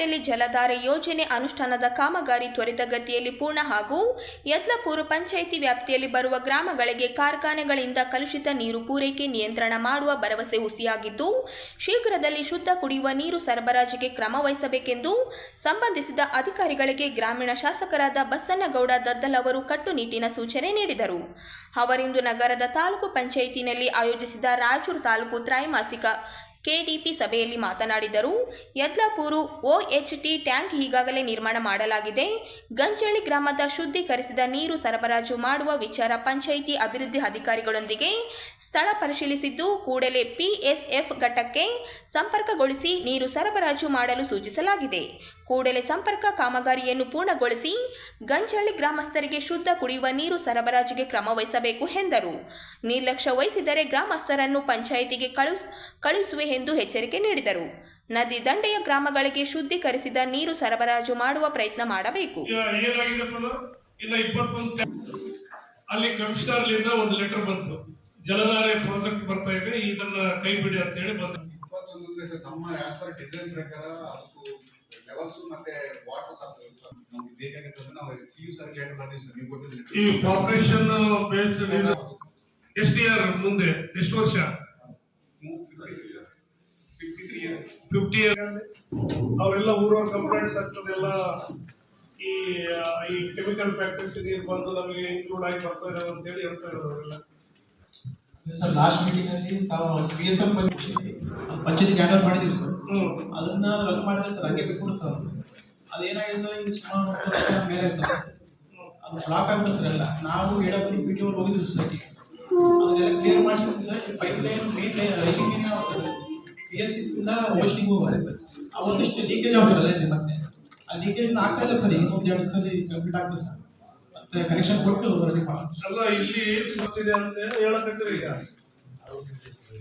ವ್ಯಾಪ್ತಿಯಲ್ಲಿ ಜಲಧಾರೆ ಯೋಜನೆ ಅನುಷ್ಠಾನದ ಕಾಮಗಾರಿ ತ್ವರಿತಗತಿಯಲ್ಲಿ ಪೂರ್ಣ ಹಾಗೂ ಯತ್ಲಪೂರು ಪಂಚಾಯಿತಿ ವ್ಯಾಪ್ತಿಯಲ್ಲಿ ಬರುವ ಗ್ರಾಮಗಳಿಗೆ ಕಾರ್ಖಾನೆಗಳಿಂದ ಕಲುಷಿತ ನೀರು ಪೂರೈಕೆ ನಿಯಂತ್ರಣ ಮಾಡುವ ಭರವಸೆ ಹುಸಿಯಾಗಿದ್ದು, ಶೀಘ್ರದಲ್ಲಿ ಶುದ್ಧ ಕುಡಿಯುವ ನೀರು ಸರಬರಾಜಿಗೆ ಕ್ರಮ ವಹಿಸಬೇಕೆಂದು ಸಂಬಂಧಿಸಿದ ಅಧಿಕಾರಿಗಳಿಗೆ ಗ್ರಾಮೀಣ ಶಾಸಕರಾದ ಬಸನ್ನಗೌಡ ದದ್ದಲ್ ಅವರು ಕಟ್ಟುನಿಟ್ಟಿನ ಸೂಚನೆ ನೀಡಿದರು. ಅವರಿಂದು ನಗರದ ತಾಲೂಕು ಪಂಚಾಯಿತಿನಲ್ಲಿ ಆಯೋಜಿಸಿದ ರಾಯಚೂರು ತಾಲೂಕು ತ್ರೈಮಾಸಿಕ ಕೆಡಿಪಿ ಸಭೆಯಲ್ಲಿ ಮಾತನಾಡಿದರು, ಯದ್ಲಾಪೂರು ಒಎಚ್ಟಿ ಟ್ಯಾಂಕ್ ಈಗಾಗಲೇ ನಿರ್ಮಾಣ ಮಾಡಲಾಗಿದೆ. ಗಂಜಳಿ ಗ್ರಾಮದ ಶುದ್ಧೀಕರಿಸಿದ ನೀರು ಸರಬರಾಜು ಮಾಡುವ ವಿಚಾರ ಪಂಚಾಯಿತಿ ಅಭಿವೃದ್ಧಿ ಅಧಿಕಾರಿಗಳೊಂದಿಗೆ ಸ್ಥಳ ಪರಿಶೀಲಿಸಿದ್ದು, ಕೂಡಲೇ ಪಿಎಸ್ಎಫ್ ಘಟಕಕ್ಕೆ ಸಂಪರ್ಕಗೊಳಿಸಿ ನೀರು ಸರಬರಾಜು ಮಾಡಲು ಸೂಚಿಸಲಾಗಿದೆ. ಕೂಡಲೇ ಸಂಪರ್ಕ ಕಾಮಗಾರಿಯನ್ನು ಪೂರ್ಣಗೊಳಿಸಿ ಗಂಜಳಿ ಗ್ರಾಮಸ್ಥರಿಗೆ ಶುದ್ಧ ಕುಡಿಯುವ ನೀರು ಸರಬರಾಜಿಗೆ ಕ್ರಮ ವಹಿಸಬೇಕು ಎಂದರು. ನಿರ್ಲಕ್ಷ್ಯ ವಹಿಸಿದರೆ ಗ್ರಾಮಸ್ಥರನ್ನು ಪಂಚಾಯಿತಿಗೆ ಕಳುಹಿಸ್ ಕಳುಹಿಸುವೆ ಎಂದು ಎಚ್ಚರಿಕೆ ನೀಡಿದರು. ನದಿ ದಂಡೆಯ ಗ್ರಾಮಗಳಿಗೆ ಶುದ್ಧೀಕರಿಸಿದ ನೀರು ಸರಬರಾಜು ಮಾಡುವ ಪ್ರಯತ್ನ ಮಾಡಬೇಕು. ಅಲ್ಲಿ ಕಮಿಷನರ್ಲಿಂದ ಒಂದು ಲೆಟರ್ ಬಂತು. ಜಲಧಾರೆ ಪ್ರಾಜೆಕ್ಟ್ ಬರ್ತಾ ಇದೆ ಇದನ್ನ ಕೈ ಬಿಡಿ ಅಂತ ಹೇಳಿ ಬಂದ ನಮ್ಮ ಆಸ್ ಡಿಸೈನ್ ಪ್ರಕಾರ ಅದಕ್ಕೂ ಲೆವೆಲ್ಸ್ ಮತ್ತೆ ವಾಟರ್ ನಮ್ಗೆ ಬೇಕಾಗಿತ್ತು ನಾವು ಸಿ ಯು ಸರ್ ಲೇಟ್ ಬಂದಿವಿ ಸರ್ ನೀವು ಈ ಕೊಟ್ಟಿದ್ರಿ ಪಾಪ್ಯುಲೇಷನ್ ಬೇಸ್ಡ್ ಎಷ್ಟು ಇಯರ್ ಮುಂದೆ? ಎಷ್ಟು ವರ್ಷ? ಫಿಫ್ಟಿ ಅವರೆಲ್ಲ ಊರವ್ರ ಕಂಪ್ಲೇಂಟ್ಸ್ ಆಗ್ತದೆಲ್ಲ ಈ ಈ ಕೆಮಿಕಲ್ ಫ್ಯಾಕ್ಟರೀಸ್ ನೀರು ಬಂದು ನಮಗೆ ಇನ್ಕ್ಲೂಡ್ ಆಗಿ ಬರ್ತಾ ಇದಾವೆ ಅಂತ ಹೇಳಿ ಹೇಳ್ತಾ ಇರೋದು ಅವರೆಲ್ಲ. ಸರ್ ಲಾಸ್ಟ್ ಮೀಟಿಂಗ್ ಅಲ್ಲಿ ತಾವು P S F panchayat hand over ಮಾಡಿದ್ದೀವಿ ಸರ್. ಅದನ್ನ ರದ್ದು ಮಾಡಿದ್ರೆ ಸರ್ ಹಂಗೆ ಬಿಟ್ಬಿಡು ಸರ್ ಅದೇನಾಗಿದೆ ಸರ್ ಈಗ ಸುಮಾರು ಮೇಲೆ ಆಯ್ತು ಸರ್. ಅದು ಬ್ಲಾಕ್ ಆಗ್ಬಿಟ್ಟು ಸರ್ ಎಲ್ಲ. ನಾವು ಬನ್ನಿ ಪಿ ಟಿ ಅವ್ರು ಹೋಗಿದ್ವಿ ಸರ್. ಅದನ್ನೆಲ್ಲ clear ಮಾಡಿಸಿದ್ವಿ sir. Pipeline main line rising line sir. P S ಇಂದ ಆ ಒಂದಿಷ್ಟು ಲೀಕೇಜ್ ಆಗ್ತಾರಲ್ಲ ಇಲ್ಲಿ ಮತ್ತೆ. ಆ ಲೀಕೇಜ್ ಆಗ್ತಾ ಇಲ್ಲ ಸರ್ ಇನ್ನೊಂದು ಎರಡು ಸಲ ಕಂಪ್ಲೀಟ್ ಆಗ್ತದೆ ಸರ್. ಮತ್ತೆ ಕನೆಕ್ಷನ್ ಕೊಟ್ಟು ರೆಡಿ ಮಾಡೋದು ಅಲ್ಲ ಇಲ್ಲಿ ಸುತ್ತಿದೆ ಅಂತ ಹೇಳಕತ್ತೀರಿ ಈಗ.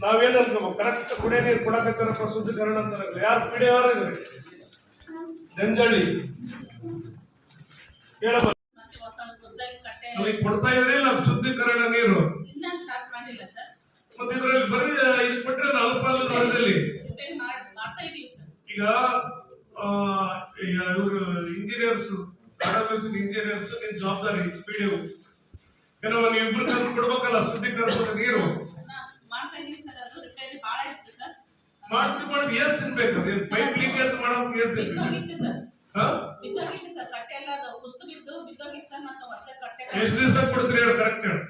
ನಾವೇನ್ ಅನ್ಕೋಬೇಕು? ಕರೆಕ್ಟ್ ಕುಡಿಯ ನೀರು ಕೊಡಕತ್ತಾರಪ್ಪ ಶುದ್ಧೀಕರಣ ಅಂತ ಯಾರು ಪಿಡಿಯವರು ಇದ್ರಿ? ಜಂಜಳ್ಳಿ ನಮಗೆ ಕೊಡ್ತಾ ಇದ್ರಿಲ್ಲ ಶುದ್ಧೀಕರಣ ನೀರು. ಮತ್ತೆ ಇದ್ರಲ್ಲಿ ಬರೀ ಇದು ಕೊಟ್ಟರೆ ನಾಲ್ಕು ಸರ್ ಈಗ ಇವರು ಇಂಜಿನಿಯರ್ಸ್ ಡಾಟಾಬೇಸ್ ಇಂಜಿನಿಯರ್ಸ್ ನಿಮ್ ಜವಾಬ್ದಾರಿ ಪಿಡಿಒ ಏನೋ ನೀವು ಇಬ್ರು ಕಲ್ತು ಕೊಡ್ಬೇಕಲ್ಲ ಶುದ್ಧೀಕರಿಸೋದು ನೀರು. ಮಾಡ್ತಾ ಮಾಡೋದು ಏಸ್ ತಿನ್ಬೇಕು ಅದೇ ಪೈಪ್ ಅಂತ ಮಾಡೋದು ಏಸ್ ತಿನ್ಬೇಕು. ಎಷ್ಟು ದಿವಸ ಕೊಡ್ತೀರಿ ಹೇಳಿ ಕರೆಕ್ಟ್ ಹೇಳಿ.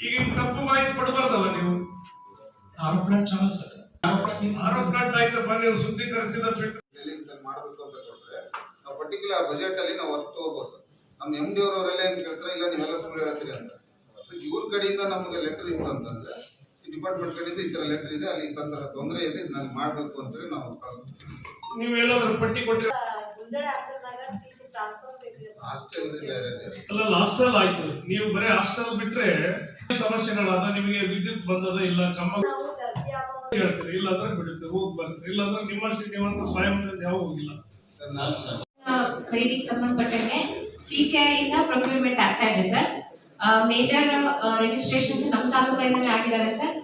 ಈಗ ತಪ್ಪು ಮಾಹಿತಿ ಕೊಡಬಾರ್ದಲ್ಲ ನೀವು? ಆರೋಪ ಚಾನಲ್ ಸರ್. ಆರೋಪ ಆಯ್ತಪ್ಪ ನೀವು ಶುದ್ಧೀಕರಿಸಿದ ಮಾಡ್ಬೇಕು ಅಂತ ಕೊಟ್ಟರೆ ನಾವು ಪರ್ಟಿಕ್ಯುಲರ್ ಬಜೆಟ್ ಅಲ್ಲಿ ನಾವು ಹೊತ್ತು ಹೋಗ್ಬೋದು ಸರ್. ನಮ್ಮ ಎಂ ಡಿ ಅವರೆಲ್ಲ ಏನ್ ಕೇಳ್ತಾರೆ ಇಲ್ಲ ನೀವೆಲ್ಲ ಸುಮ್ಮನೆ ಹೇಳ್ತೀರಿ ಅಂತ. ಇವ್ರ ಕಡೆಯಿಂದ ನಮಗೆ ಲೆಟರ್ ಇತ್ತು ಅಂತಂದ್ರೆ ಈ ಡಿಪಾರ್ಟ್ಮೆಂಟ್ ಕಡೆಯಿಂದ ಈ ತರ ಲೆಟರ್ ಇದೆ ಅಲ್ಲಿ ಇಂಥ ತರ ತೊಂದರೆ ಇದೆ ನಾನು ಮಾಡ್ಬೇಕು ಅಂತೇಳಿ ನಾವು ನೀವು ಏನಾದ್ರು ಪಟ್ಟಿ ಕೊಟ್ಟಿರ ಹಾಸ್ಟೆಲ್ ಬೇರೆ ಇದೆ. ಅಲ್ಲ ಹಾಸ್ಟೆಲ್ ಆಯ್ತು. ನೀವು ಬರೀ ಹಾಸ್ಟೆಲ್ ಬಿಟ್ರೆ ಸಮಸ್ಯೆಗಳಾದ ನಿಮಗೆ ವಿದ್ಯುತ್ ಬಂದದ ಇಲ್ಲ ಕಮ್ಮ ಹೇಳ್ತೀರಿ ಇಲ್ಲಾಂದ್ರೆ ಬಿಡುತ್ತೆ ಹೋಗಿ ಬರ್ತೀರಿ. ಇಲ್ಲಾಂದ್ರೆ ನಿಮ್ಮಷ್ಟು ನೀವಂತ ಸ್ವಯಂ ಯಾವ ಹೋಗಿಲ್ಲ. ಖರೀದಿಗೆ ಸಂಬಂಧಪಟ್ಟಂಗೆ ಸಿಸಿಐ ಇಂದ ಪ್ರೊಕ್ಯೂರ್ಮೆಂಟ್ ಆಗ್ತಾ ಇದೆ ಸರ್ ಮೇಜರ್ ರಿಜಿಸ್ಟ್ರೇಷನ್ಸ್ ನಮ್ಮ ತಾಲೂಕಿನಲ್ಲಿ ಆಗಿದ್ದಾರೆ ಸರ್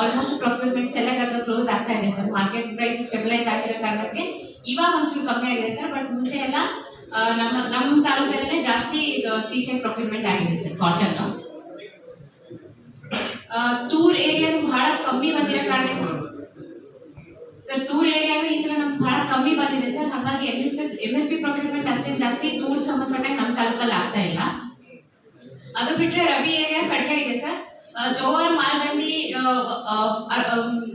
ಆಲ್ಮೋಸ್ಟ್ ಪ್ರೊಕ್ಯೂರ್ಮೆಂಟ್ಸ್ ಎಲ್ಲ ಕಡೆ ಕ್ಲೋಸ್ ಆಗ್ತಾ ಇದೆ ಸರ್ ಮಾರ್ಕೆಟ್ ಪ್ರೈಸ್ ಸ್ಟೆಬಿಲೈಸ್ ಆಗಿರೋ ಕಾರಣಕ್ಕೆ ಇವಾಗ ಒಂಚೂರು ಕಮ್ಮಿ ಆಗಿದೆ ಸರ್ ಬಟ್ ಮುಂಚೆ ಎಲ್ಲ ನಮ್ಮ ನಮ್ಮ ತಾಲೂಕಲ್ಲೇ ಜಾಸ್ತಿ ಸಿಸಿಐ ಪ್ರೊಕ್ಯೂರ್ಮೆಂಟ್ ಆಗಿದೆ ಸರ್ ಕಾಟನ್ ತೂರ್ ಏರಿಯಾ ಬಹಳ ಕಮ್ಮಿ ಬಂದಿರೋ ಕಾರಣ ಸರ್ ತೂರ್ ಏರಿಯಾನು ಈ ಸಲ ನಮ್ಗೆ ಬಹಳ ಕಮ್ಮಿ ಬಂದಿದೆ ಸರ್ ಹಾಗಾಗಿ M S P M S P procurement ಅಷ್ಟೇ ಜಾಸ್ತಿ ತೂರ್ ಸಂಬಂಧಪಟ್ಟ ನಮ್ಮ ತಾಲೂಕಲ್ಲಿ ಆಗ್ತಾ ಇಲ್ಲ. ಅದು ಬಿಟ್ರೆ ರವಿ ಏರಿಯಾ ಕಡಿಮೆ ಇದೆ ಸರ್ ಜೋವಾರ್ ಮಾಲ್ದಂಡಿ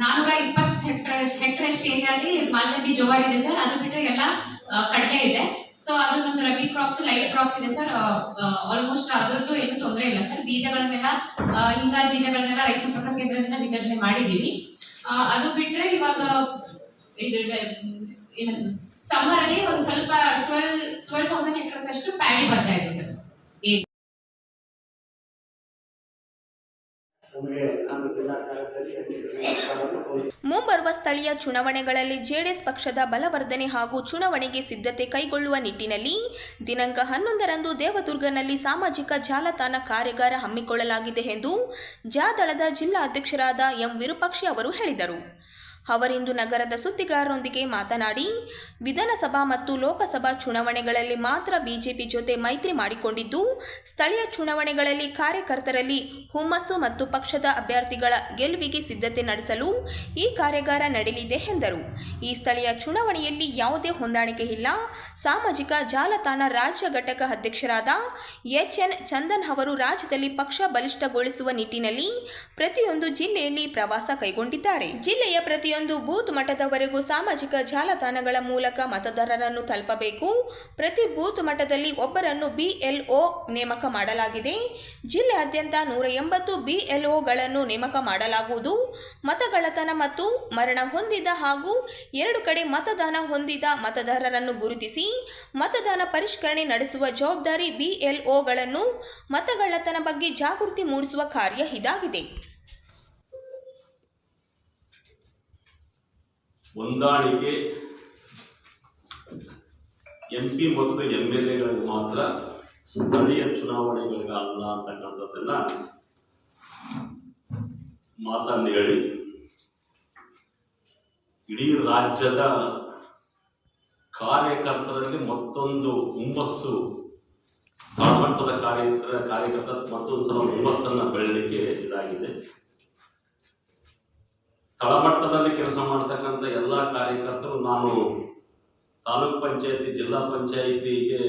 ನಾನೂರ ಇಪ್ಪತ್ತು ಹೆಕ್ಟರ್ ಹೆಕ್ಟರ್ ಅಷ್ಟು ಏರಿಯಾದಲ್ಲಿ ಮಾಲ್ದಂಡಿ ಜೋವರ್ ಇದೆ ಸರ್ ಅದು ಬಿಟ್ರೆ ಎಲ್ಲ ಕಡಿಮೆ ಇದೆ. ಸೊ ಅದು ನಮ್ದು ರಬಿ ಕ್ರಾಪ್ಸ್ ಲೈಟ್ ಕ್ರಾಪ್ಸ್ ಇದೆ ಸರ್. ಆಲ್ಮೋಸ್ಟ್ ಅದರದ್ದು ಏನು ತೊಂದರೆ ಇಲ್ಲ ಸರ್. ಬೀಜಗಳನ್ನೆಲ್ಲ ಹಿಂಗಾರು ಬೀಜಗಳನ್ನೆಲ್ಲ ರೈತ ಸಂಪರ್ಕ ಕೇಂದ್ರದಿಂದ ವಿತರಣೆ ಮಾಡಿದ್ದೀವಿ. ಅದು ಬಿಟ್ಟರೆ ಇವಾಗ ಏನಂತ ಸಮ್ಮರ್ ಒಂದು ಸ್ವಲ್ಪ ಟ್ವೆಲ್ ಟ್ವೆಲ್ ತೌಸಂಡ್ ಹೆಕ್ಟರ್ಸ್ ಅಷ್ಟು ಪ್ಯಾಡಿ ಬರ್ತಾ ಇದೆ ಸರ್ ನಮಗೆ ನಾನು ಜಿಲ್ಲಾ ಕಾರ್ಯದರ್ಶಿ ಅಧ್ಯಕ್ಷರಾಗಿ ಕೋರಿ ಮುಂಬರುವ ಸ್ಥಳೀಯ ಚುನಾವಣೆಗಳಲ್ಲಿ ಜೆಡಿಎಸ್ ಪಕ್ಷದ ಬಲವರ್ಧನೆ ಹಾಗೂ ಚುನಾವಣೆಗೆ ಸಿದ್ಧತೆ ಕೈಗೊಳ್ಳುವ ನಿಟ್ಟಿನಲ್ಲಿ ದಿನಾಂಕ ಹನ್ನೊಂದರಂದು ದೇವದುರ್ಗನಲ್ಲಿ ಸಾಮಾಜಿಕ ಜಾಲತಾಣ ಕಾರ್ಯಾಗಾರ ಹಮ್ಮಿಕೊಳ್ಳಲಾಗಿದೆ ಎಂದು ಜಾದಳದ ಜಿಲ್ಲಾ ಅಧ್ಯಕ್ಷರಾದ ಎಂ ವಿರೂಪಾಕ್ಷಿ ಅವರು ಹೇಳಿದರು. ಅವರಿಂದು ನಗರದ ಸುದ್ದಿಗಾರರೊಂದಿಗೆ ಮಾತನಾಡಿ, ವಿಧಾನಸಭಾ ಮತ್ತು ಲೋಕಸಭಾ ಚುನಾವಣೆಗಳಲ್ಲಿ ಮಾತ್ರ ಬಿಜೆಪಿ ಜೊತೆ ಮೈತ್ರಿ ಮಾಡಿಕೊಂಡಿದ್ದು, ಸ್ಥಳೀಯ ಚುನಾವಣೆಗಳಲ್ಲಿ ಕಾರ್ಯಕರ್ತರಲ್ಲಿ ಹುಮ್ಮಸ್ಸು ಮತ್ತು ಪಕ್ಷದ ಅಭ್ಯರ್ಥಿಗಳ ಗೆಲುವಿಗೆ ಸಿದ್ಧತೆ ನಡೆಸಲು ಈ ಕಾರ್ಯಾಗಾರ ನಡೆಯಲಿದೆ ಎಂದರು. ಈ ಸ್ಥಳೀಯ ಚುನಾವಣೆಯಲ್ಲಿ ಯಾವುದೇ ಹೊಂದಾಣಿಕೆ ಇಲ್ಲ. ಸಾಮಾಜಿಕ ಜಾಲತಾಣ ರಾಜ್ಯ ಘಟಕ ಅಧ್ಯಕ್ಷರಾದ ಎಚ್. ಎನ್. ಚಂದನ್ ಅವರು ರಾಜ್ಯದಲ್ಲಿ ಪಕ್ಷ ಬಲಿಷ್ಠಗೊಳಿಸುವ ನಿಟ್ಟಿನಲ್ಲಿ ಪ್ರತಿಯೊಂದು ಜಿಲ್ಲೆಯಲ್ಲಿ ಪ್ರವಾಸ ಕೈಗೊಂಡಿದ್ದಾರೆ. ಜಿಲ್ಲೆಯ ಪ್ರತಿಯೊಂದು ಬೂತ್ ಮಟ್ಟದವರೆಗೂ ಸಾಮಾಜಿಕ ಜಾಲತಾಣಗಳ ಮೂಲಕ ಮತದಾರರನ್ನು ತಲುಪಬೇಕು. ಪ್ರತಿ ಬೂತ್ ಮಟ್ಟದಲ್ಲಿ ಒಬ್ಬರನ್ನು ಬಿಎಲ್ಒ ನೇಮಕ ಮಾಡಲಾಗಿದೆ. ಜಿಲ್ಲೆಯಾದ್ಯಂತ ನೂರ ಎಂಬತ್ತು ಬಿಎಲ್ಒಗಳನ್ನು ನೇಮಕ ಮಾಡಲಾಗುವುದು. ಮತಗಳತನ ಮತ್ತು ಮರಣ ಹೊಂದಿದ ಹಾಗೂ ಎರಡು ಕಡೆ ಮತದಾನ ಹೊಂದಿದ ಮತದಾರರನ್ನು ಗುರುತಿಸಿ, ಮತದಾನ ಪರಿಷ್ಕರಣೆ ನಡೆಸುವ ಜವಾಬ್ದಾರಿ ಬಿಎಲ್ಒಗಳನ್ನು ಮತಗಳತನ ಬಗ್ಗೆ ಜಾಗೃತಿ ಮೂಡಿಸುವ ಕಾರ್ಯ ಇದಾಗಿದೆ. ಹೊಂದಾಣಿಕೆ ಎಂ ಪಿ ಮತ್ತು ಎಂ ಎಲ್ ಎಗಳಿಗೆ ಮಾತ್ರ ಸ್ಥಳೀಯ ಚುನಾವಣೆಗಳಿಗೆ ಅಲ್ಲ ಅಂತಕ್ಕಂಥದ್ದನ್ನ ಮಾತನ್ನು ಹೇಳಿ, ಇಡೀ ರಾಜ್ಯದ ಕಾರ್ಯಕರ್ತರಲ್ಲಿ ಮತ್ತೊಂದು ಹುಮ್ಮಸ್ಸು, ತಳಮಟ್ಟದ ಕಾರ್ಯ, ಕಾರ್ಯಕರ್ತ ಮತ್ತೊಂದು ಸಲ ಹುಮ್ಮಸ್ಸನ್ನು ಬೆಳಲಿಕ್ಕೆ ಇದಾಗಿದೆ. ತಳಮಟ್ಟದಲ್ಲಿ ಕೆಲಸ ಮಾಡ್ತಕ್ಕಂಥ ಎಲ್ಲ ಕಾರ್ಯಕರ್ತರು ನಾನು. ತಾಲೂಕ್ ಪಂಚಾಯತಿ, ಜಿಲ್ಲಾ ಪಂಚಾಯಿತಿಗೆ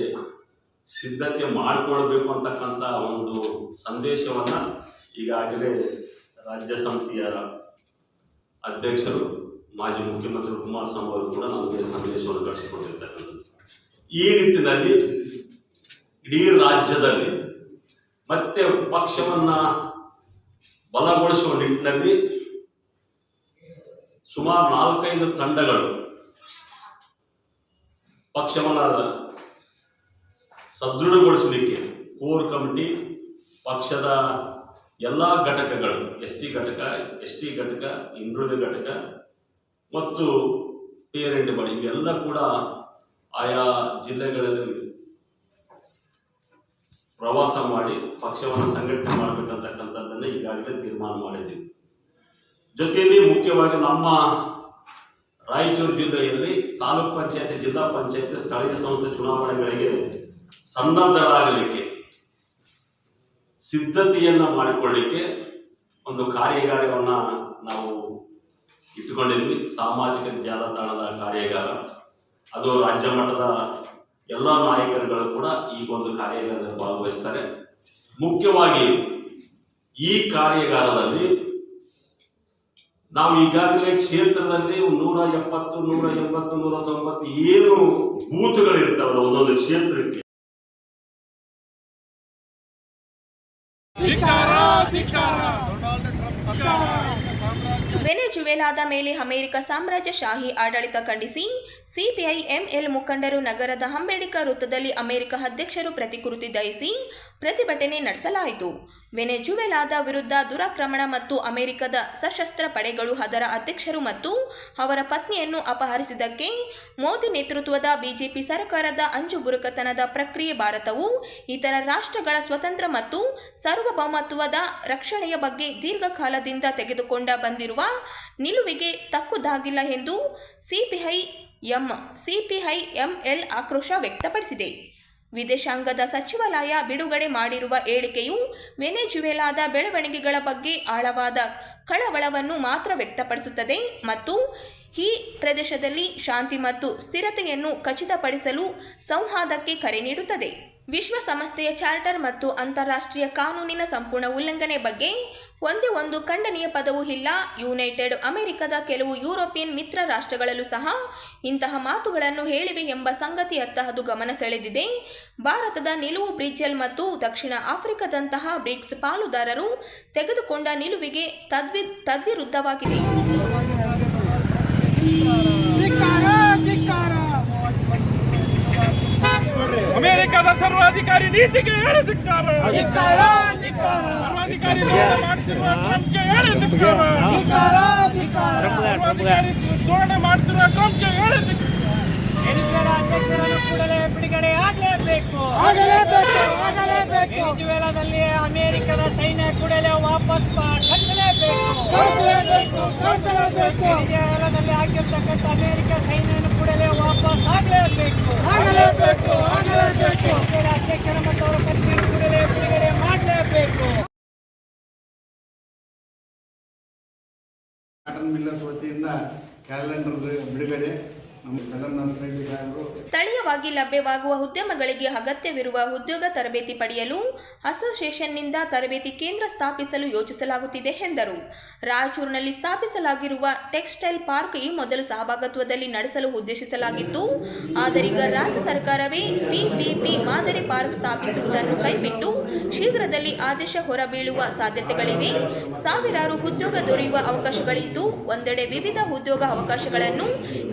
ಸಿದ್ಧತೆ ಮಾಡಿಕೊಳ್ಬೇಕು ಅಂತಕ್ಕಂಥ ಒಂದು ಸಂದೇಶವನ್ನ ಈಗಾಗಲೇ ರಾಜ್ಯ ಸಮಿತಿಯ ಅಧ್ಯಕ್ಷರು, ಮಾಜಿ ಮುಖ್ಯಮಂತ್ರಿ ಕುಮಾರಸ್ವಾಮಿ ಅವರು ಕೂಡ ನಮಗೆ ಸಂದೇಶವನ್ನು ಕಳಿಸಿಕೊಂಡಿರ್ತಕ್ಕಂಥದ್ದು ಈ ನಿಟ್ಟಿನಲ್ಲಿ ಇಡೀ ರಾಜ್ಯದಲ್ಲಿ ಮತ್ತೆ ಪಕ್ಷವನ್ನ ಬಲಗೊಳಿಸುವ ನಿಟ್ಟಿನಲ್ಲಿ ಸುಮಾರು ನಾಲ್ಕೈದು ತಂಡಗಳು. ಪಕ್ಷವನ್ನ ಸದೃಢಗೊಳಿಸಲಿಕ್ಕೆ ಕೋರ್ ಕಮಿಟಿ, ಪಕ್ಷದ ಎಲ್ಲ ಘಟಕಗಳು, ಎಸ್ ಸಿ ಘಟಕ, ಎಸ್ ಟಿ ಘಟಕ ಹಿಂದುಳಿದ ಘಟಕ ಮತ್ತು ಪೇರೆಂಟ್ ಬಳಿ ಇವೆಲ್ಲ ಕೂಡ ಆಯಾ ಜಿಲ್ಲೆಗಳಲ್ಲಿ ಪ್ರವಾಸ ಮಾಡಿ ಪಕ್ಷವನ್ನು ಸಂಘಟನೆ ಮಾಡಬೇಕಂತಕ್ಕಂಥದ್ದನ್ನು ಈಗಾಗಲೇ ತೀರ್ಮಾನ ಮಾಡಿದ್ದೀವಿ. ಜೊತೆಯಲ್ಲಿ ಮುಖ್ಯವಾಗಿ ನಮ್ಮ ರಾಯಚೂರು ಜಿಲ್ಲೆಯಲ್ಲಿ ತಾಲೂಕ್ ಪಂಚಾಯತಿ, ಜಿಲ್ಲಾ ಪಂಚಾಯತಿ, ಸ್ಥಳೀಯ ಸಂಸ್ಥೆ ಚುನಾವಣೆಗಳಿಗೆ ಸನ್ನದ್ಧರಾಗಲಿಕ್ಕೆ, ಸಿದ್ಧತೆಯನ್ನ ಮಾಡಿಕೊಳ್ಳಿಕ್ಕೆ ಒಂದು ಕಾರ್ಯಾಗಾರವನ್ನ ನಾವು ಇಟ್ಟುಕೊಂಡಿದ್ವಿ. ಸಾಮಾಜಿಕ ಜಾಲತಾಣದ ಕಾರ್ಯಾಗಾರ. ಅದು ರಾಜ್ಯ ಮಟ್ಟದ ಎಲ್ಲ ನಾಯಕರುಗಳು ಕೂಡ ಈ ಒಂದು ಕಾರ್ಯಾಗಾರದಲ್ಲಿ ಭಾಗವಹಿಸ್ತಾರೆ. ಮುಖ್ಯವಾಗಿ ಈ ಕಾರ್ಯಾಗಾರದಲ್ಲಿ ನಾವು ಈಗಾಗಲೇ ಕ್ಷೇತ್ರದಲ್ಲಿ ನೂರ ಎಪ್ಪತ್ತು ನೂರ ಎಂಬತ್ತು ನೂರ ತೊಂಬತ್ತು ಏನು ಬೂತ್ಗಳಿರ್ತಾವಲ್ಲ ಒಂದೊಂದು ಕ್ಷೇತ್ರಕ್ಕೆ. ವೆನೆಜುವೆಲಾದ ಮೇಲೆ ಅಮೆರಿಕ ಸಾಮ್ರಾಜ್ಯಶಾಹಿ ಆಡಳಿತ ಖಂಡಿಸಿ, ಸಿಪಿಐ ಎಂಎಲ್ ಮುಖಂಡರು ನಗರದ ಅಂಬೇಡ್ಕರ್ ವೃತ್ತದಲ್ಲಿ ಅಮೆರಿಕ ಅಧ್ಯಕ್ಷರು ಪ್ರತಿಕೃತಿ ದಯಿಸಿ ಪ್ರತಿಭಟನೆ ನಡೆಸಲಾಯಿತು. ವೆನೆಜುವೆಲಾದ ವಿರುದ್ಧ ದುರಾಕ್ರಮಣ ಮತ್ತು ಅಮೆರಿಕದ ಸಶಸ್ತ್ರ ಪಡೆಗಳು ಅದರ ಅಧ್ಯಕ್ಷರು ಮತ್ತು ಅವರ ಪತ್ನಿಯನ್ನು ಅಪಹರಿಸಿದ್ದಕ್ಕೆ ಮೋದಿ ನೇತೃತ್ವದ ಬಿಜೆಪಿ ಸರ್ಕಾರದ ಅಂಜುಬುರುಕತನದ ಪ್ರಕ್ರಿಯೆ ಭಾರತವು ಇತರ ರಾಷ್ಟ್ರಗಳ ಸ್ವತಂತ್ರ ಮತ್ತು ಸಾರ್ವಭೌಮತ್ವದ ರಕ್ಷಣೆಯ ಬಗ್ಗೆ ದೀರ್ಘಕಾಲದಿಂದ ತೆಗೆದುಕೊಂಡ ಬಂದಿರುವ ನಿಲುವಿಗೆ ತಕ್ಕುದಾಗಿಲ್ಲ ಎಂದು ಸಿಪಿಐ ಎಂ, ಸಿಪಿಐ ಎಂಎಲ್ ಆಕ್ರೋಶ ವ್ಯಕ್ತಪಡಿಸಿದೆ. ವಿದೇಶಾಂಗದ ಸಚಿವಾಲಯ ಬಿಡುಗಡೆ ಮಾಡಿರುವ ಹೇಳಿಕೆಯು ವೆನೆಜುವೆಲಾದ ಬೆಳವಣಿಗೆಗಳ ಬಗ್ಗೆ ಆಳವಾದ ಕಳವಳವನ್ನು ಮಾತ್ರ ವ್ಯಕ್ತಪಡಿಸುತ್ತದೆ ಮತ್ತು ಈ ಪ್ರದೇಶದಲ್ಲಿ ಶಾಂತಿ ಮತ್ತು ಸ್ಥಿರತೆಯನ್ನು ಖಚಿತಪಡಿಸಲು ಸಂವಾದಕ್ಕೆ ಕರೆ ನೀಡುತ್ತದೆ. ವಿಶ್ವಸಂಸ್ಥೆಯ ಚಾರ್ಟರ್ ಮತ್ತು ಅಂತಾರಾಷ್ಟ್ರೀಯ ಕಾನೂನಿನ ಸಂಪೂರ್ಣ ಉಲ್ಲಂಘನೆ ಬಗ್ಗೆ ಒಂದೇ ಒಂದು ಖಂಡನೀಯ ಪದವೂ ಇಲ್ಲ. ಯುನೈಟೆಡ್ ಅಮೆರಿಕದ ಕೆಲವು ಯುರೋಪಿಯನ್ ಮಿತ್ರ ರಾಷ್ಟ್ರಗಳಲ್ಲೂ ಸಹ ಇಂತಹ ಮಾತುಗಳನ್ನು ಹೇಳಿವೆ ಎಂಬ ಸಂಗತಿಯತ್ತ ಅದು ಗಮನ ಸೆಳೆದಿದೆ. ಭಾರತದ ನಿಲುವು ಬ್ರಿಜಲ್ ಮತ್ತು ದಕ್ಷಿಣ ಆಫ್ರಿಕಾದಂತಹ ಬ್ರಿಕ್ಸ್ ಪಾಲುದಾರರು ತೆಗೆದುಕೊಂಡ ನಿಲುವಿಗೆ ತದ್ವಿ, ತದ್ವಿರುದ್ಧವಾಗಿದೆ ಧಿಕ್ಕಾರ ಧಿಕ್ಕಾರ ಅಮೆರಿಕದ ಸರ್ವಾಧಿಕಾರಿ ನೀತಿಗೆ ಹೇಳಿ ಧಿಕ್ಕಾರ ಸರ್ವಾಧಿಕಾರಿ ಮಾಡ್ತಿರುವ ಟ್ರಂಪ್ಗೆ ಸರ್ವಾಧಿಕಾರಿ. ಧೋರಣೆ ಮಾಡ್ತಿರುವ ಟ್ರಂಪ್ಗೆ ಕೂಡಲೇ ಬಿಡುಗಡೆ ಆಗಲೇಬೇಕು. ಆಗಲೇಬೇಕು. ಅಮೆರಿಕದ ಸೈನ್ಯ ಕೂಡಲೇ ವಾಪಸ್ ಪ- ವೆನಿಜುವೆಲಾದಲ್ಲಿ ಆಗಿರ್ತಕ್ಕಂಥ ಅಮೆರಿಕ ಸೈನ್ಯವನ್ನು ಕೂಡಲೇ ವಾಪಸ್ ಆಗಲೇಬೇಕು. ಆಗಲೇಬೇಕು ಆಗಲೇಬೇಕು. ಅಧ್ಯಕ್ಷರ ಮತ್ತು ಅವರ ಪತ್ನಿ ಕೂಡಲೇ ಬಿಡುಗಡೆ ಮಾಡಲೇಬೇಕು. ಕಾಟನ್ ಮಿಲ್ಲರ್ಸ್ ವತಿಯಿಂದ ಕ್ಯಾಲೆಂಡರ್ ಬಿಡುಗಡೆ. ಸ್ಥಳೀಯವಾಗಿ ಲಭ್ಯವಾಗುವ ಉದ್ಯಮಗಳಿಗೆ ಅಗತ್ಯವಿರುವ ಉದ್ಯೋಗ ತರಬೇತಿ ಪಡೆಯಲು ಅಸೋಸಿಯೇಷನ್ನಿಂದ ತರಬೇತಿ ಕೇಂದ್ರ ಸ್ಥಾಪಿಸಲು ಯೋಚಿಸಲಾಗುತ್ತಿದೆ ಎಂದರು. ರಾಯಚೂರಿನಲ್ಲಿ ಸ್ಥಾಪಿಸಲಾಗಿರುವ ಟೆಕ್ಸ್ಟೈಲ್ ಪಾರ್ಕ್ ಈ ಮೊದಲು ಸಹಭಾಗತ್ವದಲ್ಲಿ ನಡೆಸಲು ಉದ್ದೇಶಿಸಲಾಗಿತ್ತು. ಆದರೀಗ ರಾಜ್ಯ ಸರ್ಕಾರವೇ ಪಿಪಿಪಿ ಮಾದರಿ ಪಾರ್ಕ್ ಸ್ಥಾಪಿಸುವುದನ್ನು ಕೈಬಿಟ್ಟು ಶೀಘ್ರದಲ್ಲಿ ಆದೇಶ ಹೊರಬೀಳುವ ಸಾಧ್ಯತೆಗಳಿವೆ. ಸಾವಿರಾರು ಉದ್ಯೋಗ ದೊರೆಯುವ ಅವಕಾಶಗಳಿದ್ದು, ಒಂದೆಡೆ ವಿವಿಧ ಉದ್ಯೋಗ ಅವಕಾಶಗಳನ್ನು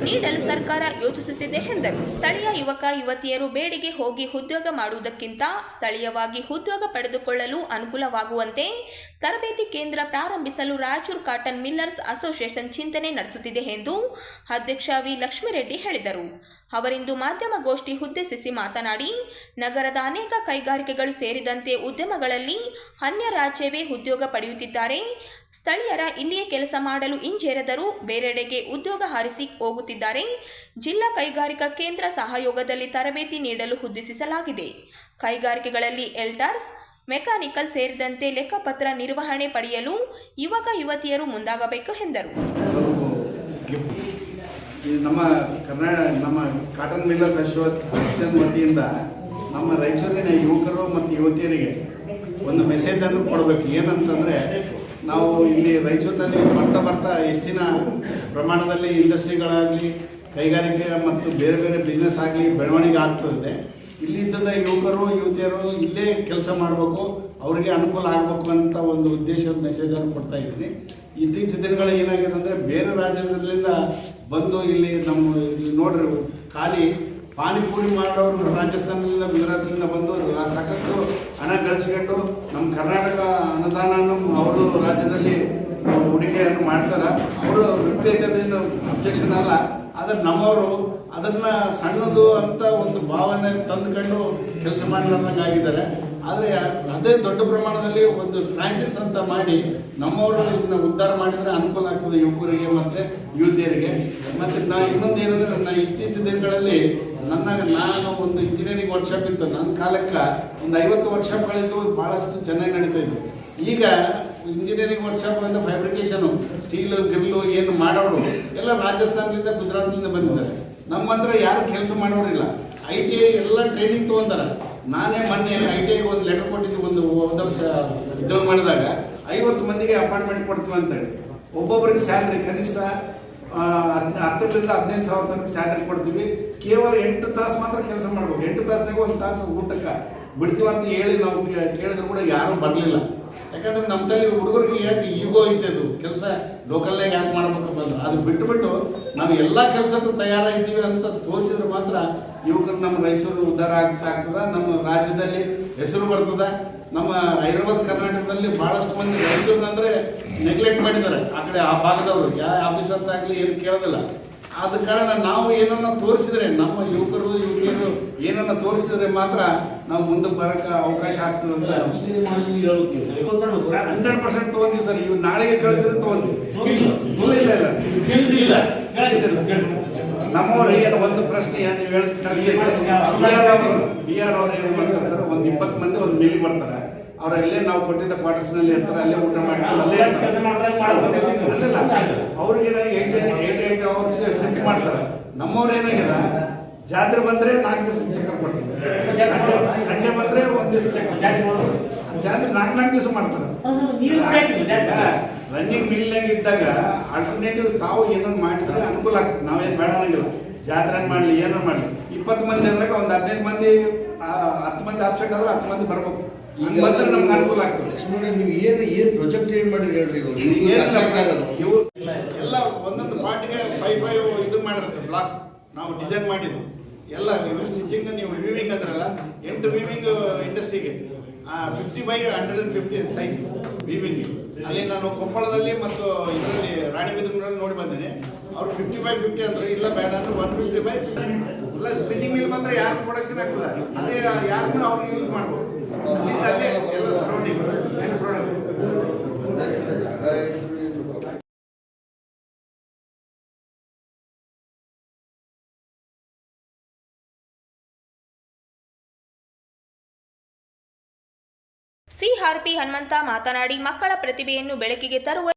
ನೀಡಲು ಸರ್ಕಾರ ಯೋಚಿಸುತ್ತಿದೆ ಎಂದರು. ಸ್ಥಳೀಯ ಯುವಕ, ಯುವತಿಯರು ಬೇಡಿಗೆ ಹೋಗಿ ಉದ್ಯೋಗ ಮಾಡುವುದಕ್ಕಿಂತ ಸ್ಥಳೀಯವಾಗಿ ಉದ್ಯೋಗ ಪಡೆದುಕೊಳ್ಳಲು ಅನುಕೂಲವಾಗುವಂತೆ ತರಬೇತಿ ಕೇಂದ್ರ ಪ್ರಾರಂಭಿಸಲು ರಾಯಚೂರು ಕಾಟನ್ ಮಿಲ್ಲರ್ಸ್ ಅಸೋಸಿಯೇಷನ್ ಚಿಂತನೆ ನಡೆಸುತ್ತಿದೆ ಎಂದು ಅಧ್ಯಕ್ಷ ವಿ ಲಕ್ಷ್ಮೀರೆಡ್ಡಿ ಹೇಳಿದರು. ಅವರಿಂದು ಮಾಧ್ಯಮಗೋಷ್ಠಿ ಉದ್ದೇಶಿಸಿ ಮಾತನಾಡಿ, ನಗರದ ಅನೇಕ ಕೈಗಾರಿಕೆಗಳು ಸೇರಿದಂತೆ ಉದ್ಯಮಗಳಲ್ಲಿ ಅನ್ಯ ರಾಜ್ಯವೇ ಉದ್ಯೋಗ ಪಡೆಯುತ್ತಿದ್ದಾರೆ. ಸ್ಥಳೀಯರ ಇಲ್ಲಿಯೇ ಕೆಲಸ ಮಾಡಲು ಇಂಜೇರದರೂ ಬೇರೆಡೆಗೆ ಉದ್ಯೋಗ ಹಾರಿಸಿ ಹೋಗುತ್ತಿದ್ದಾರೆ. ಜಿಲ್ಲಾ ಕೈಗಾರಿಕಾ ಕೇಂದ್ರ ಸಹಯೋಗದಲ್ಲಿ ತರಬೇತಿ ನೀಡಲು ಉದ್ದೇಶಿಸಲಾಗಿದೆ. ಕೈಗಾರಿಕೆಗಳಲ್ಲಿ ಎಲ್ಟರ್ಸ್ ಮೆಕ್ಯಾನಿಕಲ್ ಸೇರಿದಂತೆ ಲೆಕ್ಕಪತ್ರ ನಿರ್ವಹಣೆ ಪಡೆಯಲು ಯುವಕ ಯುವತಿಯರು ಮುಂದಾಗಬೇಕು ಎಂದರು. ನಮ್ಮ ಕರ್ನಾಟಕ ನಮ್ಮ ಕಾಟನ್ ಮಿಲ್ಲರ್ಸ್ ಅಸೋಸಿಯೇಷನ್ ವತಿಯಿಂದ ನಮ್ಮ ರಾಯಚೂರಿನ ಯುವಕರು ಮತ್ತು ಯುವತಿಯರಿಗೆ ಒಂದು ಮೆಸೇಜ್ ಅನ್ನು ಕೊಡಬೇಕು. ಏನಂತಂದರೆ, ನಾವು ಇಲ್ಲಿ ರಾಯಚೂರಿನಲ್ಲಿ ಬರ್ತಾ ಬರ್ತಾ ಹೆಚ್ಚಿನ ಪ್ರಮಾಣದಲ್ಲಿ ಇಂಡಸ್ಟ್ರಿಗಳಾಗಲಿ, ಕೈಗಾರಿಕೆ ಮತ್ತು ಬೇರೆ ಬೇರೆ ಬಿಸ್ನೆಸ್ ಆಗಲಿ ಬೆಳವಣಿಗೆ ಆಗ್ತದೆ ಇಲ್ಲಿದ್ದದ ಯುವಕರು, ಯುವತಿಯರು ಇಲ್ಲೇ ಕೆಲಸ ಮಾಡಬೇಕು, ಅವರಿಗೆ ಅನುಕೂಲ ಆಗಬೇಕು ಅಂತ ಒಂದು ಉದ್ದೇಶದ ಮೆಸೇಜನ್ನು ಕೊಡ್ತಾ ಇದ್ದೀನಿ. ಇತ್ತೀಚಿನ ದಿನಗಳಲ್ಲಿ ಏನಾಗಿದೆ ಅಂದರೆ, ಬೇರೆ ರಾಜ್ಯದಿಂದ ಬಂದು ಇಲ್ಲಿ ನಮ್ಮ ಇಲ್ಲಿ ನೋಡ್ರಿ, ಖಾಲಿ ಪಾನಿಪುರಿ ಮಾಡೋರು ರಾಜಸ್ಥಾನದಿಂದ, ಗುಜರಾತ್ನಿಂದ ಬಂದು ಸಾಕಷ್ಟು ಹಣ ಗಳಿಸ್ಕೊಂಡು ನಮ್ಮ ಕರ್ನಾಟಕ ಅನುದಾನ ಅವರು ರಾಜ್ಯದಲ್ಲಿ ಹೂಡಿಕೆಯನ್ನು ಮಾಡ್ತಾರೆ. ಅವರು ಪ್ರತ್ಯೇಕದಿಂದ ಅಬ್ಜೆಕ್ಷನ್ ಅಲ್ಲ ಆದರೆ ನಮ್ಮವರು ಅದನ್ನ ಸಣ್ಣದು ಅಂತ ಒಂದು ಭಾವನೆ ತಂದುಕೊಂಡು ಕೆಲಸ ಮಾಡ್ಲಾರ್ದಂಗೆ ಆಗಿದ್ದಾರೆ ಆದರೆ ಅದೇ ದೊಡ್ಡ ಪ್ರಮಾಣದಲ್ಲಿ ಒಂದು ಫ್ರಾನ್ಸಿಸ್ ಅಂತ ಮಾಡಿ ನಮ್ಮವರು ಇದನ್ನ ಉದ್ಧಾರ ಮಾಡಿದರೆ ಅನುಕೂಲ ಆಗ್ತದೆ ಯುವಕರಿಗೆ ಮತ್ತೆ ಯುವತಿಯರಿಗೆ. ಮತ್ತೆ ನಾ ಇನ್ನೊಂದು ಏನಂದ್ರೆ ನನ್ನ ಇತ್ತೀಚಿನ ದಿನಗಳಲ್ಲಿ ನನ್ನ, ನಾನು ಒಂದು ಇಂಜಿನಿಯರಿಂಗ್ ವರ್ಕ್ಶಾಪ್ ಇತ್ತು. ನನ್ನ ಕಾಲಕ್ಕೆ ಒಂದು ಐವತ್ತು ವರ್ಷಾಪ್ಗಳಿದ್ದು ಭಾಳಷ್ಟು ಚೆನ್ನಾಗಿ ನಡೀತಾ ಈಗ ಇಂಜಿನಿಯರಿಂಗ್ ವರ್ಕ್ಶಾಪ್ ಅಂತ ಫ್ಯಾಬ್ರಿಕೇಶನು ಸ್ಟೀಲು ಗಿರ್ಲು ಏನು ಮಾಡೋರು ಎಲ್ಲ ರಾಜಸ್ಥಾನದಿಂದ, ಗುಜರಾತ್ನಿಂದ ಬಂದಿದ್ದಾರೆ. ನಮ್ಮ ಹತ್ರ ಯಾರು ಕೆಲಸ ಮಾಡೋರಿಲ್ಲ ಐ ಟಿ ಐ ಎಲ್ಲ ಟ್ರೈನಿಂಗ್ ತೊಗೊಂತಾರೆ. ನಾನೇ ಮೊನ್ನೆ ಐ ಟಿ ಐಗೆ ಒಂದು ಲೆಟರ್ ಕೊಟ್ಟಿದ್ದು, ಒಂದು ಹೋದ ವರ್ಷ ಉದ್ಯೋಗ ಮಾಡಿದಾಗ, ಐವತ್ತು ಮಂದಿಗೆ ಅಪಾಯಿಂಟ್ಮೆಂಟ್ ಕೊಡ್ತೀವಿ ಅಂತೇಳಿ ಒಬ್ಬೊಬ್ಬರಿಗೆ ಸ್ಯಾಲ್ರಿ ಕನಿಷ್ಠ ಹತ್ತರಿಂದ ಹದಿನೈದು ಸಾವಿರ ತನಕ ಸ್ಯಾಲ್ರಿ ಕೊಡ್ತೀವಿ. ಕೇವಲ ಎಂಟು ತಾಸು ಮಾತ್ರ ಕೆಲಸ ಮಾಡ್ಬೇಕು. ಎಂಟು ತಾಸಿನಾಗ ಒಂದು ತಾಸು ಊಟಕ್ಕೆ ಬಿಡ್ತೀವಿ ಅಂತ ಹೇಳಿ ನಾವು ಕೇಳಿದ್ರು ಕೂಡ ಯಾರೂ ಬರಲಿಲ್ಲ. ಯಾಕಂದ್ರೆ ನಮ್ಮದಲ್ಲಿ ಹುಡುಗರಿಗೆ ಯಾಕೆ ಈಗೋ ಅದು? ಕೆಲಸ ಲೋಕಲ್ನಾಗ ಯಾಕೆ ಮಾಡ್ಬೇಕಪ್ಪ ಅಂದ್ರೆ ಅದು ಬಿಟ್ಟುಬಿಟ್ಟು ಬಿಟ್ಟು ನಾವು ಎಲ್ಲ ಕೆಲಸಕ್ಕೂ ತಯಾರಾಗಿದ್ದೀವಿ ಅಂತ ತೋರಿಸಿದ್ರೆ ಮಾತ್ರ ಯುವಕರು ನಮ್ಮ ರಾಯಚೂರು ಉದ್ಧಾರ ಆಗ್ತಾ ಆಗ್ತದೆ, ನಮ್ಮ ರಾಜ್ಯದಲ್ಲಿ ಹೆಸರು ಬರ್ತದ. ನಮ್ಮ ಹೈದರಾಬಾದ್, ಕರ್ನಾಟಕದಲ್ಲಿ ಬಹಳಷ್ಟು ಮಂದಿ ರಾಯಚೂರಿನಂದ್ರೆ ನೆಗ್ಲೆಕ್ಟ್ ಮಾಡಿದ್ದಾರೆ. ಆ ಕಡೆ ಆ ಭಾಗದವರು ಯಾವ ಆಫೀಸರ್ಸ್ ಆಗಲಿ ಏನು ಕೇಳೋದಿಲ್ಲ. ಆದ ಕಾರಣ ನಾವು ಏನನ್ನ ತೋರಿಸಿದ್ರೆ ನಮ್ಮ ಯುವಕರು ಯುವತಿಯರು ಏನನ್ನ ತೋರಿಸಿದ್ರೆ ಮಾತ್ರ ನಾವು ಮುಂದೆ ಬರಕ ಅವಕಾಶ ಆಗ್ತದೆ ಅಂತ ಹಂಡ್ರೆಡ್ ಪರ್ಸೆಂಟ್ ತಗೊಂತೀವಿ ಸರ್. ಇವ್ ನಾಳೆಗೆ ಕಳಿಸಿದ್ರೆ ತಗೊಂತೀವಿ. ಇಲ್ಲ. ಇಲ್ಲ ನಮ್ಮವ್ರು ಏನು ಒಂದು ಪ್ರಶ್ನೆ ಏನು ಹೇಳ್ತಾರೆ? ಬಿ ಆರ್ ಅವರು ಬಿ ಆರ್ ಅವ್ರು ಏನು ಮಾಡ್ತಾರೆ ಸರ್? ಒಂದು ಇಪ್ಪತ್ತು ಮಂದಿ ಒಂದು ಮಿಲಿ ಬರ್ತಾರೆ. ಅವ್ರು ಅಲ್ಲೇ ನಾವು ಕೊಟ್ಟಿದ್ದ ಕ್ವಾರ್ಟರ್ಸ್ನಲ್ಲಿ ಇರ್ತಾರೆ ಅಲ್ಲೇ ಊಟ ಮಾಡ್ತಾರೆ ಅಲ್ಲೇ ಅಲ್ಲಲ್ಲ ಅವ್ರಿಗೆ eight eight eight hours shift ಮಾಡ್ತಾರೆ. ನಮ್ಮವ್ರು ಏನಾಗ್ಯದ ಜಾತ್ರೆ ಬಂದ್ರೆ ನಾಲ್ಕು ದಿವಸ ಚೆಕಪ್ ಮಾಡ್ತಾರೆ ಸಂಡೆ ಬಂದ್ರೆ ಒಂದ್ ದಿವಸ ಚೆಕ್ ಜಾತ್ರೆ ನಾಲ್ಕು ನಾಲ್ಕು ದಿವಸ ಮಾಡ್ತಾರೆ. ರನ್ನಿಂಗ್ ಮಿಲ್ನಾಗ ಇದ್ದಾಗ ಆಲ್ಟರ್ನೇಟಿವ್ ತಾವು ಏನನ್ನ ಮಾಡಿದ್ರೆ ಅನುಕೂಲ ಆಗ್ತದೆ. ನಾವೇನು ಬೇಡ ಅನ್ನಂಗಿಲ್ಲ. ಜಾತ್ರೆ ಮಾಡಲಿ ಏನೋ ಮಾಡಲಿ. ಇಪ್ಪತ್ತು ಮಂದಿ ಅಂದ್ರೆ ಒಂದು ಹದಿನೈದು ಮಂದಿ ಹತ್ತು ಮಂದಿ ಆಪ್ಷನ್ ಆದ್ರೆ ಹತ್ತು ಮಂದಿ ಬರ್ಬೇಕು. ಬಂದ್ರೆ ನಮ್ಗೆ ಅನುಕೂಲ ಆಗ್ತದೆ. ನೀವು ಏನು ಏನು ಪ್ರೊಜೆಕ್ಟ್ ಏನು ಮಾಡಿ ಹೇಳ್ರಿ ಇವಾಗ? ನಿಮ್ಗೆ ಏನಿಲ್ಲ, ಅರ್ಥ ಆಗಲ್ಲ. ಇವು ಎಲ್ಲ ಒಂದೊಂದು ಪಾರ್ಟಿಗೆ ಫೈವ್ ಫೈವ್ ಇದು ಮಾಡಿರ್ತೀವಿ ಬ್ಲಾಕ್ ನಾವು ಡಿಸೈನ್ ಮಾಡಿದ್ದು. ಎಲ್ಲ ನೀವು ಸ್ಟಿಚಿಂಗ್ ನೀವು ವಿವಿಂಗ್ ಅಂದ್ರಲ್ಲ ಎಂಟು ವಿವಿಂಗ್ ಇಂಡಸ್ಟ್ರಿಗೆ fifty by hundred and fifty size weaving ಅಲ್ಲಿ ನಾನು ಕೊಪ್ಪಳದಲ್ಲಿ ಮತ್ತು ಇದರಲ್ಲಿ ರಾಣಿಬೆನ್ನೂರಲ್ಲಿ ನೋಡಿ ಬಂದೇನೆ. ಅವ್ರು ಫಿಫ್ಟಿ ಬೈ ಫಿಫ್ಟಿ ಅಂದ್ರೆ ಇಲ್ಲ ಬೇಡ ಅಂದ್ರೆ ಒನ್ ಫಿಫ್ಟಿ ಬೈ ಎಲ್ಲ ಸ್ಪಿನ್ನಿಂಗ್ ಮಿಲ್ ಬಂದ್ರೆ ಯಾರು ಪ್ರೊಡಕ್ಷನ್ ಆಗ್ತದೆ ಅದೇ ಯಾರು ಅವ್ರಿಗೆ ಯೂಸ್ ಮಾಡ್ಬೋದು. ಸಿಆರ್ಪಿ ಹನುಮಂತ ಮಾತನಾಡಿ ಮಕ್ಕಳ ಪ್ರತಿಭೆಯನ್ನು ಬೆಳಕಿಗೆ ತರುವ